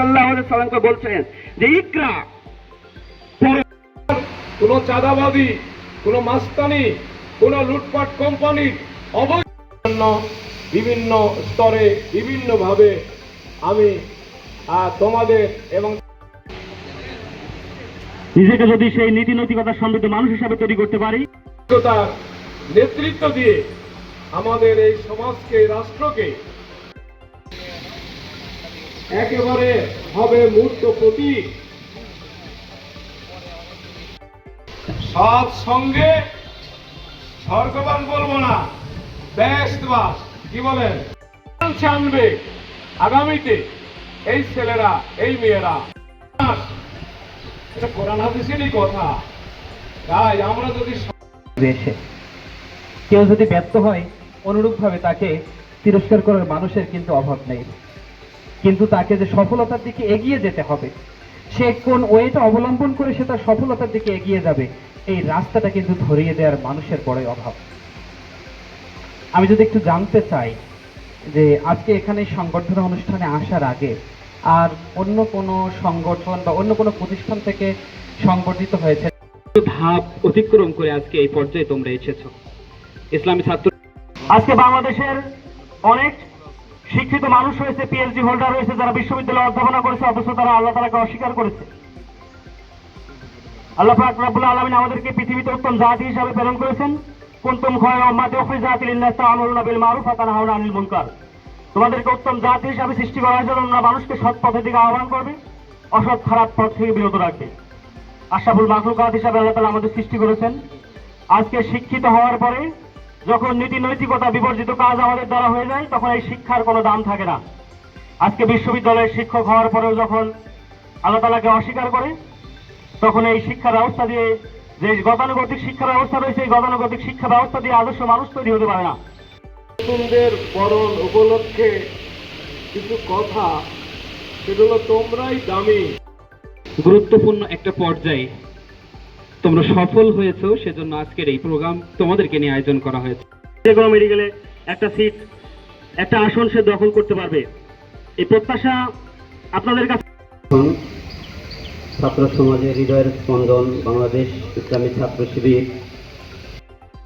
সাল্লাহ সাল্লামকে বলছেন যে ইকরা কোন চাঁদাবাদী কোন মাস্তানি কোন লুটপাট কোম্পানির অবৈধ বিভিন্ন স্তরে বিভিন্নভাবে আমি তোমাদের এবং নিজেকে যদি সেই নীতি নৈতিকতার সমৃদ্ধ মানুষ হিসাবে তৈরি করতে পারি। নেতৃত্ব দিয়ে আমাদের এই সমাজকে রাষ্ট্রকে একেবারে হবে মূর্ত প্রতীক। সৎ সঙ্গে স্বর্গবান বলব না, ব্যস্তবাস, কি বলেন? আনবে আগামীতে, এই ছেলেরা, এই মেয়েরা। এটা কোরআন হাদিসেরই কথা। তাই আমরা যদি কেউ যদি ব্যর্থ হয়, অনুরূপভাবে তাকে তিরস্কার করার মানুষের কিন্তু অভাব নেই। কিন্তু তাকে যে সফলতার দিকে এগিয়ে যেতে হবে সে কোন ওয়েটা অবলম্বন করে সে তার সফলতার দিকে এগিয়ে যাবে এই রাস্তাটা কিন্তু ধরিয়ে দেওয়ার মানুষের বড়ই অভাব। আমি যদি একটু জানতে চাই যে আজকে এখানে সংবর্ধনা অনুষ্ঠানে আসার আগে আর অন্য কোনো সংগঠন বা অন্য কোনো প্রতিষ্ঠান থেকে সংগঠিত হয়েছে? ধাপ অতিক্রম করে আজকে এই পর্যায়ে তোমরা এসেছ। ইসলামী ছাত্র আজকে বাংলাদেশের অনেক শিক্ষিত মানুষ রয়েছে পিএইচডি হোল্ডার রয়েছে যারা বিশ্ববিদ্যালয়ে অধ্যাপনা করেছে, অথচ তারা আল্লাহ তালাকে অস্বীকার করেছে। আল্লাহ পাক রাব্বুল আলামিন আমাদেরকে পৃথিবীতে উত্তম জাতি হিসাবে প্রেরণ করেছেন। কুনতুম খায়রা উম্মাতি উখরিজাত লিন-নাস তা'মুরুনা মারুফ ওয়া তানহাউনা আনিল মুনকার। তোমাদেরকে উত্তম জাতি হিসাবে সৃষ্টি করা হয়েছে তোমরা মানুষকে সৎ পথের দিকে আহ্বান করবে, অসৎ খারাপ পথ থেকে বিরত রাখবে। আশাফুল মাখলুকাত হিসাবে আল্লাহ তালা আমাদের সৃষ্টি করেছেন। আজকে শিক্ষিত হওয়ার পরে যখন নীতি নৈতিকতা বিবর্জিত কাজ আমাদের দ্বারা হয়ে যায় তখন এই শিক্ষার কোনো দাম থাকে না। আজকে বিশ্ববিদ্যালয়ের শিক্ষক হওয়ার পরেও যখন আল্লাহ তালাকে অস্বীকার করে তখন এই শিক্ষা ব্যবস্থা দিয়ে যে গতানুগতিক শিক্ষা ব্যবস্থা রয়েছে এই গতানুগতিক শিক্ষা ব্যবস্থা দিয়ে আদর্শ মানুষ তৈরি হতে পারে না। নতুনদের বরণ উপলক্ষে কিছু কথা সেগুলো তোমরাই দামি। গুরুত্বপূর্ণ একটা পর্যায়ে তোমরা সফল হয়েছো সেজন্য আজকের এই প্রোগ্রাম তোমাদেরকে নিয়ে আয়োজন করা হয়েছে। যে কোনো মেডিকেলে একটা সিট একটা আসন সে দখল করতে পারবে। এই প্রত্যাশা আপনাদের কাছে ছাত্র সমাজের হৃদয়ের স্পন্দন বাংলাদেশ ইসলামী ছাত্র শিবির।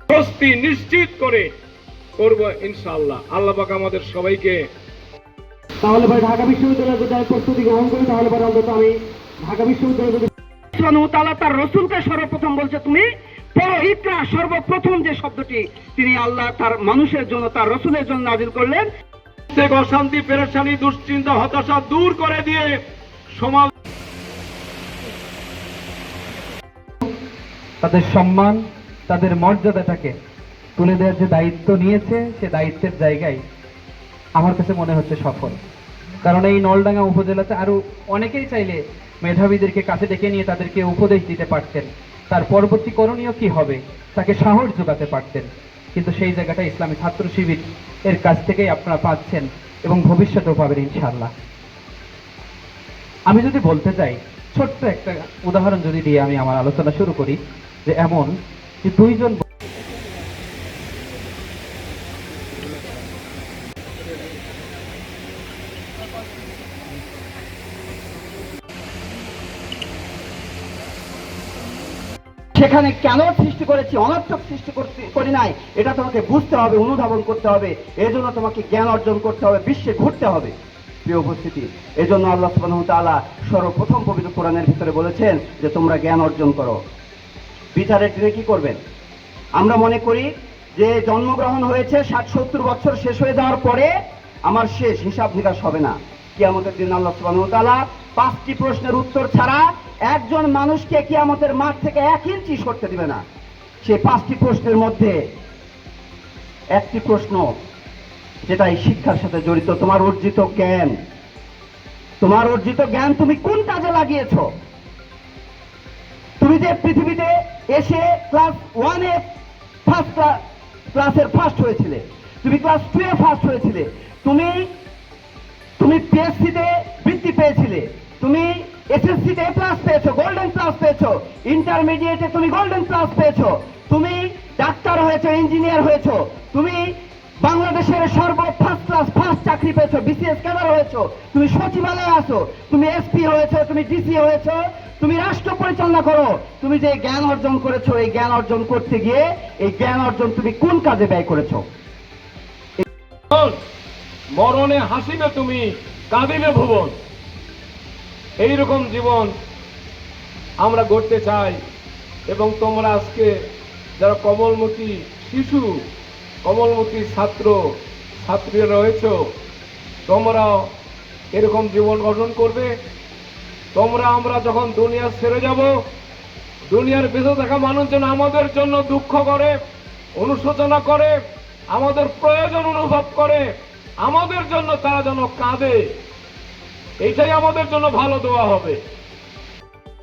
স্বস্তি নিশ্চিত করে করব ইনশাআল্লাহ। আল্লাহ পাক আমাদের সবাইকে তাহলে ভাই ঢাকা বিশ্ববিদ্যালয়ে যদি আমি প্রস্তুতি গ্রহণ করি। তাহলে পরে অন্তত আমি ঢাকা বিশ্ববিদ্যালয়ে তার রসুলকে সর্বপ্রথম বলছে, তুমি সর্বপ্রথম যে শব্দটি তিনি আল্লাহ তার মানুষের জন্য, তার রসুলের জন্য নাজিল করলেন অশান্তি, পেরেশানি, দুশ্চিন্তা, হতাশা দূর করে দিয়ে সমাজ তাদের সম্মান, তাদের মর্যাদাটাকে তুলে দেওয়ার যে দায়িত্ব নিয়েছে, সে দায়িত্বের জায়গায় আমার কাছে মনে হচ্ছে সফল। কারণ এই নলডাঙ্গা উপজেলাতে আরও অনেকেই চাইলে মেধাবীদেরকে কাছে ডেকে নিয়ে তাদেরকে উপদেশ দিতে পারতেন। তার পরবর্তী করণীয় কি হবে? তাকে সাহস যোগাতে পারতেন। কিন্তু সেই জায়গাটা ইসলামী ছাত্র শিবির এর কাছ থেকেই আপনারা পাচ্ছেন এবং ভবিষ্যতেও পাবেন ইনশাআল্লাহ। আমি যদি বলতে চাই, ছোট্ট একটা উদাহরণ যদি দিয়ে আমি আমার আলোচনা শুরু করি, যে এমন যে দুইজন সেখানে কেন সৃষ্টি করেছি, অনর্থক সৃষ্টি করি নাই, এটা তোমাকে বুঝতে হবে, অনুধাবন করতে হবে, এজন্য তোমাকে জ্ঞান অর্জন করতে হবে, বিশ্বে ঘুরতে হবে। প্রিয় উপস্থিতি, এজন্য আল্লাহ সুবহানাহু ওয়া সর্বপ্রথম পবিত্র কোরআনের ভিতরে বলেছেন যে তোমরা জ্ঞান অর্জন করো। বিচারের দিনে কি করবেন? আমরা মনে করি যে জন্মগ্রহণ হয়েছে, ষাট সত্তর বছর শেষ হয়ে যাওয়ার পরে আমার শেষ হিসাব নিকাশ হবে না। কিয়ামতের দিন আল্লাহ তাআলা পাঁচটি প্রশ্নের উত্তর ছাড়া একজন মানুষকে কিয়ামতের মাঠ থেকে এক ইঞ্চি সরতে দিবে না। সেই পাঁচটি প্রশ্নের মধ্যে একটি প্রশ্ন, যেটা এই শিক্ষার সাথে জড়িত, তোমার অর্জিত জ্ঞান। তোমার অর্জিত জ্ঞান তুমি কোন কাজে লাগিয়েছো? তুমি যে পৃথিবীতে এসে ক্লাস ওয়ানে ফার্স্ট ক্লাসের ফার্স্ট হয়েছিলে, তুমি ক্লাস টু এ ফার্স্ট হয়েছিলে, তুমি তুমি পিএসসিতে বৃত্তি পেয়েছিলে। তুমি এসএসসিতে এ প্লাস পেয়েছ গোল্ডেন প্লাস পেয়েছ। ইন্টারমিডিয়েটে তুমি গোল্ডেন প্লাস পেয়েছ। তুমি ডাক্তার হয়েছো ইঞ্জিনিয়ার হয়েছো। তুমি বাংলাদেশের সর্ব ফার্স্ট ক্লাস ফার্স্ট চাকরি পেয়েছ বিসিএস ক্যাডার হয়েছো। তুমি সচিবালয়ে আছো, তুমি এসপি হয়েছো, তুমি ডিসি হয়েছো। তুমি রাষ্ট্র পরিচালনা করো। তুমি যে জ্ঞান অর্জন করেছ, এই জ্ঞান অর্জন করতে গিয়ে এই জ্ঞান অর্জন তুমি কোন কাজে ব্যয় করেছ? মরণে হাসিবে তুমি, কাঁদিবে ভুবন। এইরকম জীবন আমরা গড়তে চাই এবং তোমরা আজকে যারা কমলমতি শিশু, কমলমতি ছাত্র ছাত্রীরা রয়েছ, তোমরাও এরকম জীবন গঠন করবে। তোমরা, আমরা যখন দুনিয়া ছেড়ে যাব, দুনিয়ার বেঁচে থাকা মানুষ যেন আমাদের জন্য দুঃখ করে, অনুশোচনা করে, আমাদের প্রয়োজন অনুভব করে আমাদের জন্য তারা যেন কাঁদে, এইটাই আমাদের জন্য ভালো দেওয়া হবে।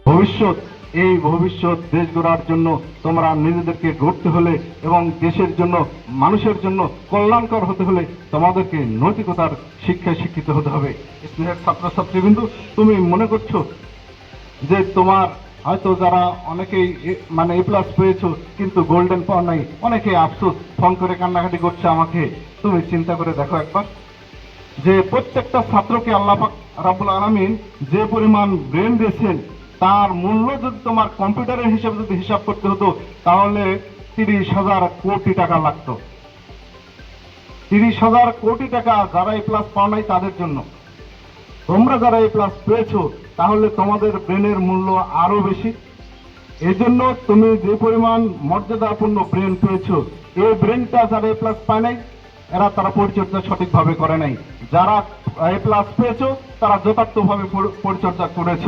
ভবিষ্যৎ, এই ভবিষ্যৎ দেশ গড়ার জন্য তোমরা নিজেদেরকে গড়তে হলে এবং দেশের জন্য, মানুষের জন্য কল্যাণকর হতে হলে তোমাদেরকে নৈতিকতার শিক্ষায় শিক্ষিত হতে হবে। স্নেহের ছাত্রছাত্রীবৃন্দু, তুমি মনে করছ যে তোমার হয়তো যারা অনেকেই মানে এ প্লাস পেয়েছ, কিন্তু গোল্ডেন পাওয়ার নাই, অনেকে আফসোস ফোন করে কান্নাকাটি করছে আমাকে। তুমি চিন্তা করে দেখো একবার। যে প্রত্যেকটা ছাত্রকে আল্লাহ পাক রাব্বুল আলামিন যে পরিমাণ ব্রেন দিয়েছেন, তার মূল্য যদি তোমার কম্পিউটারের হিসাবে যদি হিসাব করতে হতো, তাহলে তিরিশ হাজার কোটি টাকা লাগতো। তিরিশ হাজার কোটি টাকা যারা এই প্লাস পাও নাই তাদের জন্য। তোমরা যারা এই প্লাস পেয়েছ, তাহলে তোমাদের ব্রেনের মূল্য আরও বেশি। এজন্য তুমি যে পরিমাণ মর্যাদাপূর্ণ ব্রেন পেয়েছ, এই ব্রেনটা যারা এ প্লাস পায় নাই এরা তারা পরিচর্যা সঠিকভাবে করে নাই। যারা এ প্লাস পেয়েছ তারা যথার্থভাবে পরি- পরিচর্যা করেছ।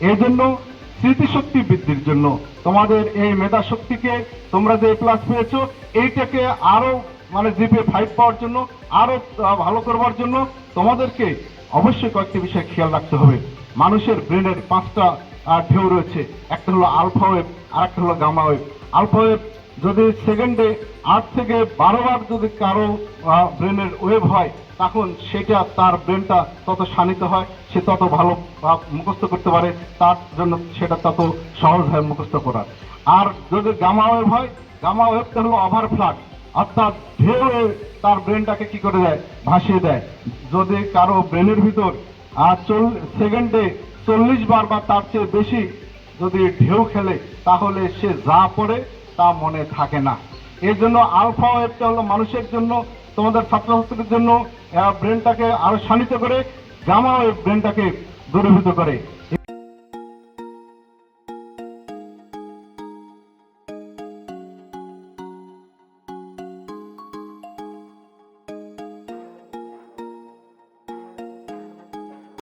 এই জন্য স্মৃতিশক্তি বৃদ্ধির জন্য তোমাদের এই মেধা শক্তিকে তোমরা যে এ প্লাস পেয়েছ এইটাকে আরও মানে জিপে ফাইভ পাওয়ার জন্য আরও আহ, ভালো করবার জন্য তোমাদেরকে অবশ্যই কয়েকটি বিষয় খেয়াল রাখতে হবে। মানুষের ব্রেনের পাঁচটা ঢেউ রয়েছে। একটা হলো আলফা ওয়েভ আর একটা হলো গামা ওয়েভ আলফা ওয়েভ যদি সেকেন্ডে আট থেকে বারো বার যদি কারও ব্রেনের ওয়েভ হয়, তখন সেটা তার ব্রেনটা তত শানিত হয়, সে তত ভালো মুখস্থ করতে পারে, তার জন্য সেটা তত সহজ হয় মুখস্থ করা আর যদি গামা ওয়েভ হয় গামা ওয়েভটা হলো ওভার ফ্লাড অর্থাৎ ঢেউ তার ব্রেনটাকে কি করে দেয়? ভাসিয়ে দেয়। যদি কারও ব্রেনের ভিতর আর চল সেকেন্ডে চল্লিশ বার বা তার চেয়ে বেশি যদি ঢেউ খেলে, তাহলে সে যা পড়ে তা মনে থাকে না। এর জন্য আলফা ওয়েবটা হলো মানুষের জন্য, তোমাদের ছাত্রছাত্রীদের জন্য ব্রেনটাকে আরও শানিত করে জামা ওয়েব ব্রেনটাকে দূরীভূত করে।